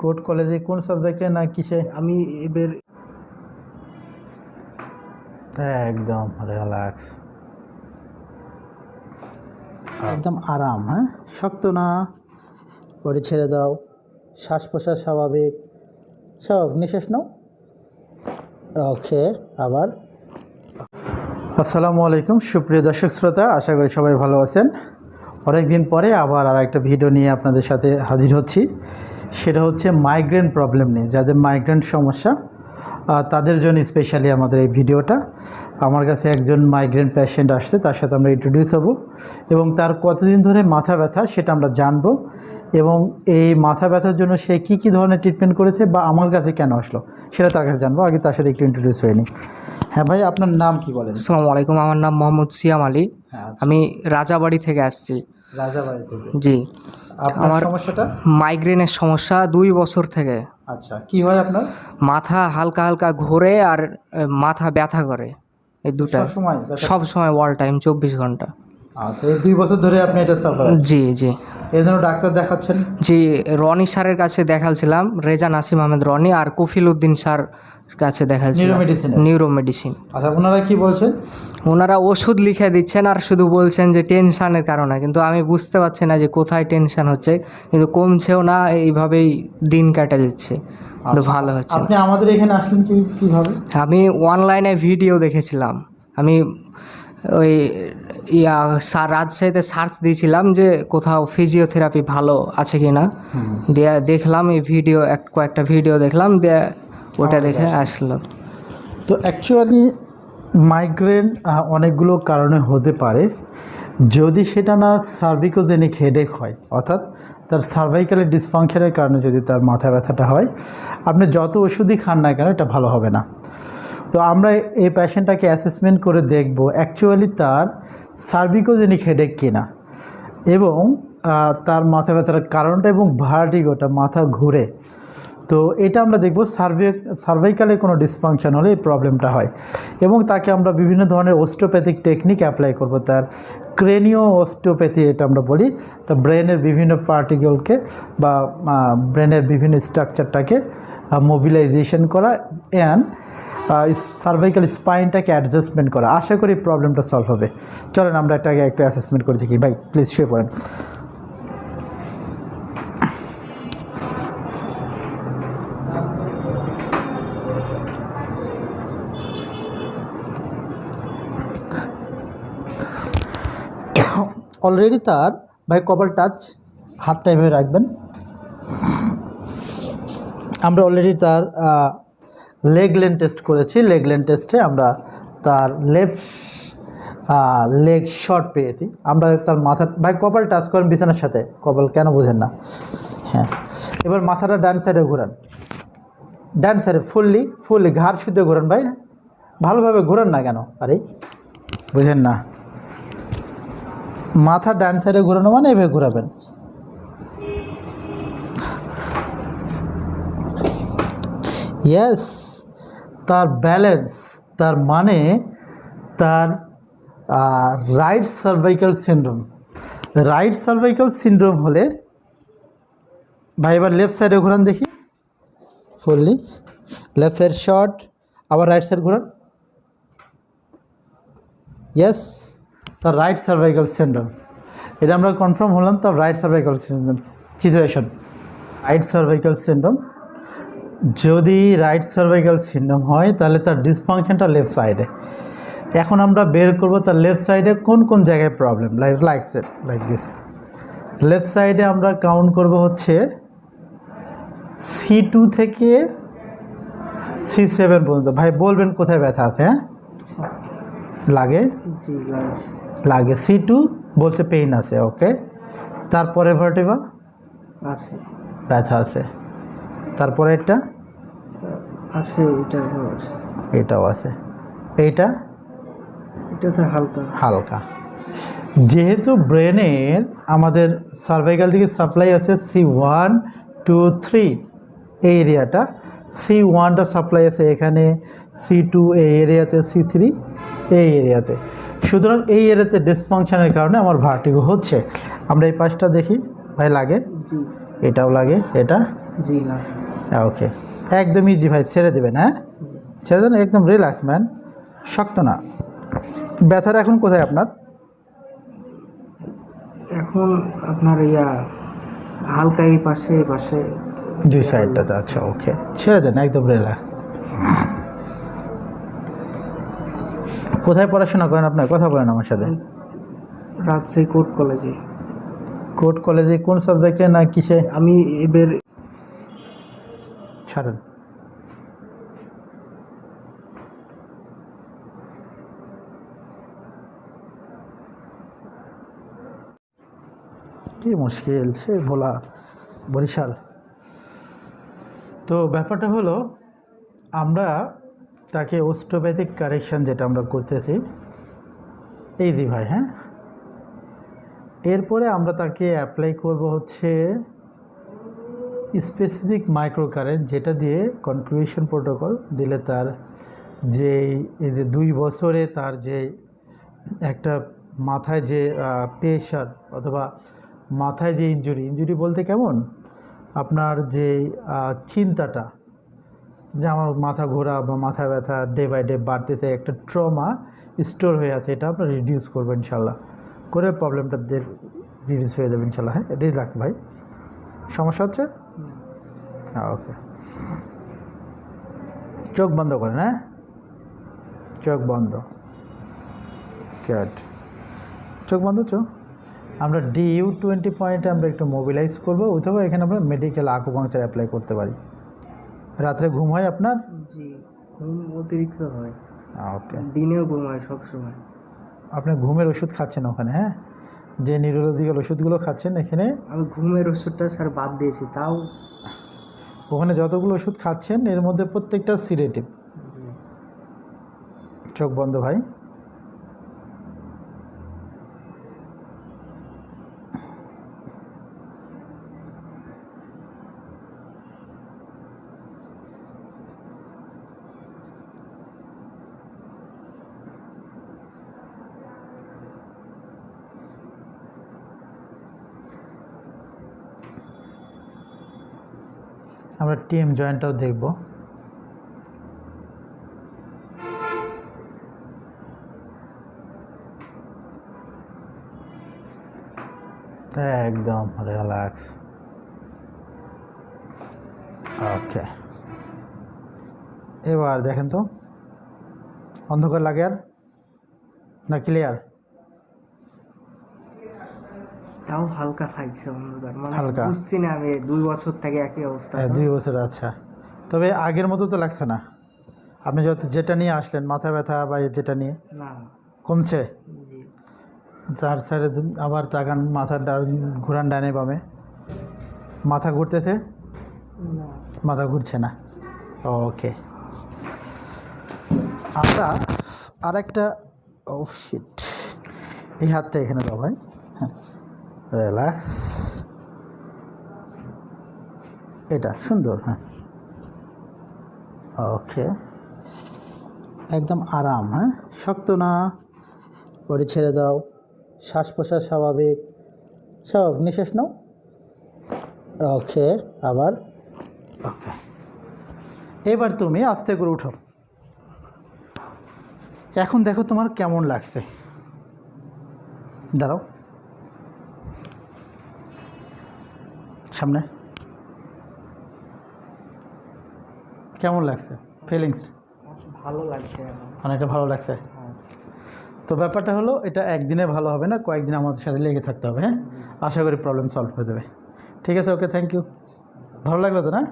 Court কলেজে কোন সাবজেক্টে না কিসে? আমি এবার একদম রিল্যাক্স একদম আরাম হ্যাঁ? শক্ত না পরে ছেড়ে দাও। শ্বাস প্রশ্বাস স্বাভাবিক। সব নিঃশ্বাস নাও। ওকে আবার। আসসালামু আলাইকুম সুপ্রিয় দর্শক শ্রোতা আশা করি সবাই ভালো আছেন। অনেক দিন পরে আবার আর একটা ভিডিও নিয়ে আপনাদের সাথে হাজির হচ্ছি। সেটা হচ্ছে মাইগ্রেন প্রবলেম নিয়ে। যাদের মাইগ্রেন সমস্যা তাদের জন্য স্পেশালি আমাদের এই ভিডিওটা। আমার কাছে একজন মাইগ্রেন পেশেন্ট আসছে তার সাথে আমরা ইন্ট্রোডিউস হব। এবং তার কতদিন ধরে মাথা ব্যথা সেটা আমরা জানব। এবং এই মাথা ব্যথার জন্য সে কী কী ধরনের ট্রিটমেন্ট করেছে বা আমার কাছে কেন আসলো সেটা তার কাছে জানব। আগে তার সাথে একটু ইন্ট্রোডিউস হয়নি হ্যাঁ ভাই আপনার নাম কি বলেন? আসসালামু আলাইকুম। আমার নাম মোহাম্মদ সিয়াম আলী। হ্যাঁ আমি রাজাবাড়ি থেকে আসছি। রাজাবাড়ি থেকে। জি। আপনার সমস্যাটা? মাইগ্রেনের সমস্যা দুই বছর থেকে। আচ্ছা কি হয় আপনার? মাথা হালকা হালকা ঘোরে আর মাথা ব্যথা করে। এই দুটা। সব সময় সব সময় ওয়াল টাইম চব্বিশ ঘণ্টা। আচ্ছা এই দুই বছর ধরে আপনি এটা সাফার জি জি। এই জন্য ডাক্তার দেখাচ্ছেন? জি রনি স্যারের কাছে দেখালছিলাম রেজা নাসিম আহমেদ রনি আর কফিল উদ্দিন স্যার কাছে নিউরোমেডিসিন নিউরো মেডিসিন আচ্ছা ওনারা কি বলছেন ওনারা ওষুধ লিখে দিচ্ছেন আর শুধু বলছেন যে টেনশনের কারণে কিন্তু আমি বুঝতে পারছি না যে কোথায় টেনশন হচ্ছে কিন্তু কমছেও না এইভাবেই দিন কাটা যাচ্ছে। আচ্ছা। ভালো হচ্ছে আপনি আমাদের এখানে আসলেন কীভাবে? আমি অনলাইনে ভিডিও দেখেছিলাম। আমি ওই ইয়া সা- রাজশাহীতে সার্চ দিয়েছিলাম যে কোথাও ফিজিওথেরাপি ভালো আছে কি না দিয়ে দেখলাম এই ভিডিও এক কয়েকটা ভিডিও দেখলাম দিয়ে ওটা দেখে আসলাম। তো অ্যাকচুয়ালি মাইগ্রেন অনেকগুলো কারণে হতে পারে। যদি সেটা না সার্ভিকোজেনিক হেডেক হয় অর্থাৎ তার সার্ভাইকালের ডিসফাংশনের কারণে যদি তার মাথা ব্যথাটা হয় আপনি যত ওষুধই খান না কেন এটা ভালো হবে না। তো আমরা এই পেশেন্টটাকে অ্যাসেসমেন্ট করে দেখব অ্যাকচুয়ালি তার সার্ভিকোজেনিক হেডেক কিনা এবং তার মাথা ব্যথার কারণটা এবং ভার্টিগোটা মাথা ঘুরে। তো এটা আমরা দেখব সার্ভে সার্ভাইকালে কোনো ডিসফাংশন হলে এই প্রবলেমটা হয়। এবং তাকে আমরা বিভিন্ন ধরনের ওস্টোপ্যাথিক টেকনিক অ্যাপ্লাই করব। তার ক্রেনিও ওস্টোপ্যাথি এটা আমরা বলি। তা ব্রেনের বিভিন্ন পার্টিকেলকে বা ব্রেনের বিভিন্ন স্ট্রাকচারটাকে মোবিলাইজেশন করা। অ্যান্ড সার্ভাইকাল স্পাইনটাকে অ্যাডজাস্টমেন্ট করা। আশা করি প্রবলেমটা সলভ হবে। চলেন, আমরা এটাকে একটু অ্যাসেসমেন্ট করে দেখি। ভাই প্লিজ শুয়ে পড়েন। অলরেডি তার, ভাই কপাল টাচ হাতটা এভাবে রাখবেন। আমরা অলরেডি তার লেগ লেন টেস্ট করেছি। লেগ লেন টেস্টে আমরা তার লেফট লেগ শর্ট পেয়েছি। আমরা তার মাথা, ভাই কপাল টাচ করেন বিছানার সাথে। কপাল কেন বোঝেন না? হ্যাঁ। এবার মাথাটা ডান সাইডে ঘোরান। ডান সাইডে ফুললি ফুললি ঘাড় শুদ্ধ ঘোরান ভাই। ভালোভাবে ঘোরান না কেন? আরে, বুঝেন না। মাথা ডান সাইডে ঘোরানো মানে এভাবে ঘোরাবেন। ইয়েস তার ব্যালেন্স তার মানে তার right cervical syndrome right cervical syndrome হলে, ভাই এবার লেফট সাইডে ঘোরান দেখি। ফুললি লেফট সাইড শর্ট আবার রাইট সাইড ঘোরান। ইয়েস তার রাইট সার্ভাইকাল সিন্ড্রোম এটা আমরা কনফার্ম হলাম তার right cervical syndrome situation right cervical syndrome যদি রাইট সার্ভাইকাল সিন্ড্রোম হয় তাহলে তার ডিসফাংশনটা লেফট সাইডে এখন আমরা বের করব তার লেফট সাইডে কোন কোন জায়গায় problem like like set like this left সাইডে আমরা কাউন্ট করব হচ্ছে সি টু থেকে সি সেভেন পর্যন্ত। ভাই বলবেন কোথায় ব্যথা আছে হ্যাঁ? লাগে? লাগে। সি টু বলছে পেইন আছে ওকে তারপরে ভার্টিভা আছে। ব্যথা আছে। তারপরে এটা আছে এটা আছে। এটাও আছে। এইটা? এটাতে হালকা। হালকা। যেহেতু ব্রেনের আমাদের সার্ভাইকাল থেকে সাপ্লাই আছে সি ওয়ান টু থ্রি এই এরিয়াটা সি ওয়ানটা সাপ্লাই আছে এখানে সি টু এই এরিয়াতে সি থ্রি এই এরিয়াতে সুতরাং এই এরিয়াতে ডিসফাংশনের কারণে আমার ভার্টিগো হচ্ছে। আমরা এই পাশটা দেখি ভাই লাগে? জি। এটাও লাগে এটা? জি লাগে। ওকে একদম ইজি ভাই ছেড়ে দেবেন হ্যাঁ? ছেড়ে দেন একদম রিল্যাক্স ম্যান শক্ত না। ব্যথাটা এখন কোথায় আপনার? এখন আপনার ইয়া হালকা এই পাশে এই পাশে। দুই সাইডটাতে আচ্ছা ওকে ছেড়ে দেন একদম রিল্যাক্স কোথায় পড়াশোনা করেন আপনার কথা বলেন আমার সাথে। রাজশাহী কোর্ট কলেজে। কোর্ট কলেজে কোন সাবজেক্টে না কিসে? আমি এবার ছাড়েন। কি মুশকিল, সে ভোলা বরিশাল। তো ব্যাপারটা হলো, আমরা তাকে ওস্টোপ্যাথিক কারেকশন যেটা আমরা করতেছি, এই দি ভাই হ্যাঁ? এরপরে আমরা তাকে অ্যাপ্লাই করব হচ্ছে স্পেসিফিক মাইক্রো কারেন্ট যেটা দিয়ে কনক্লুশন প্রোটোকল দিলে তার যে দুই বছরে তার যে একটা মাথায় যে প্রেশার অথবা মাথায় যে ইনজুরি ইনজুরি বলতে কেমন? আপনার যে চিন্তাটা, যে আমার মাথা ঘোরা বা মাথা ব্যথা ডে বাই ডে বাড়তেছে, একটা ট্রমা স্টোর হয়ে আছে, এটা আপনার রিডিউস করবেন ইনশাল্লাহ করে প্রবলেমটা রিডিউস হয়ে যাবে ইনশাল্লাহ হ্যাঁ? রিল্যাক্স ভাই। সমস্যা হচ্ছে? হ্যাঁ ওকে। চোখ বন্ধ করেন হ্যাঁ? চোখ বন্ধ। ক্যাট চোখ বন্ধ চোখ। আমরা ডি ইউ টোয়েন্টি পয়েন্টে আমরা একটু মোবিলাইজ করব অথবা এখানে আমরা মেডিকেল আকুপাংচার অ্যাপ্লাই করতে পারি। রাত্রে ঘুম হয় আপনার? জি ঘুম অতিরিক্ত হয়। ওকে। দিনেও ঘুম হয় সবসময়। আপনি ঘুমের ওষুধ খাচ্ছেন ওখানে হ্যাঁ? যে নিউরোলজিক্যাল ওষুধগুলো খাচ্ছেন এখানে? আমি ঘুমের ওষুধটা স্যার বাদ দিয়েছি তাও ওখানে যতগুলো ওষুধ খাচ্ছেন এর মধ্যে প্রত্যেকটা সিরেটিভ চোখ বন্ধ ভাই। আমরা টিএম জয়েন্টটাও দেখব। একদম রিল্যাক্স ওকে এবার দেখেন তো, অন্ধকার লাগে আর? না ক্লিয়ার তাও হালকা থাকছে অন্ধকার। মানে হালকা। বুঝছি না আমি দুই বছর থেকে একই অবস্থা হ্যাঁ দুই বছর আচ্ছা। তবে আগের মতো তো লাগছে না। আপনি যত যেটা নিয়ে আসলেন মাথা ব্যথা বা যেটা নিয়ে না। কমছে? চার সাইডে আবার তাকান মাথার ডা- ঘুরান ডানে বামে। মাথা ঘুরতেছে? না। মাথা ঘুরছে না। ওকে। আমরা আরেকটা ও শিট এই হাতটা এখানে দাও ভাই। হ্যাঁ। রিল্যাক্স এটা সুন্দর হ্যাঁ। ওকে একদম আরাম হ্যাঁ? শক্ত না, পরে ছেড়ে দাও। শ্বাস প্রশ্বাস স্বাভাবিক। স্বাভাবিক নিঃশ্বাস নাও। ওকে আবার। ওকে এবার তুমি আস্তে করে উঠো। এখন দেখো তোমার কেমন লাগছে। দাঁড়াও। সামনে। কেমন লাগছে? ফিলিংস আচ্ছা, ভালো লাগছে অনেকটা ভালো লাগছে? হ্যাঁ। তো ব্যাপারটা হলো এটা একদিনে ভালো হবে না কয়েকদিন আমাদের সাথে লেগে থাকতে হবে হ্যাঁ? আশা করি প্রবলেম সলভ হয়ে যাবে। ঠিক আছে ওকে থ্যাংক ইউ ভালো লাগল তো না?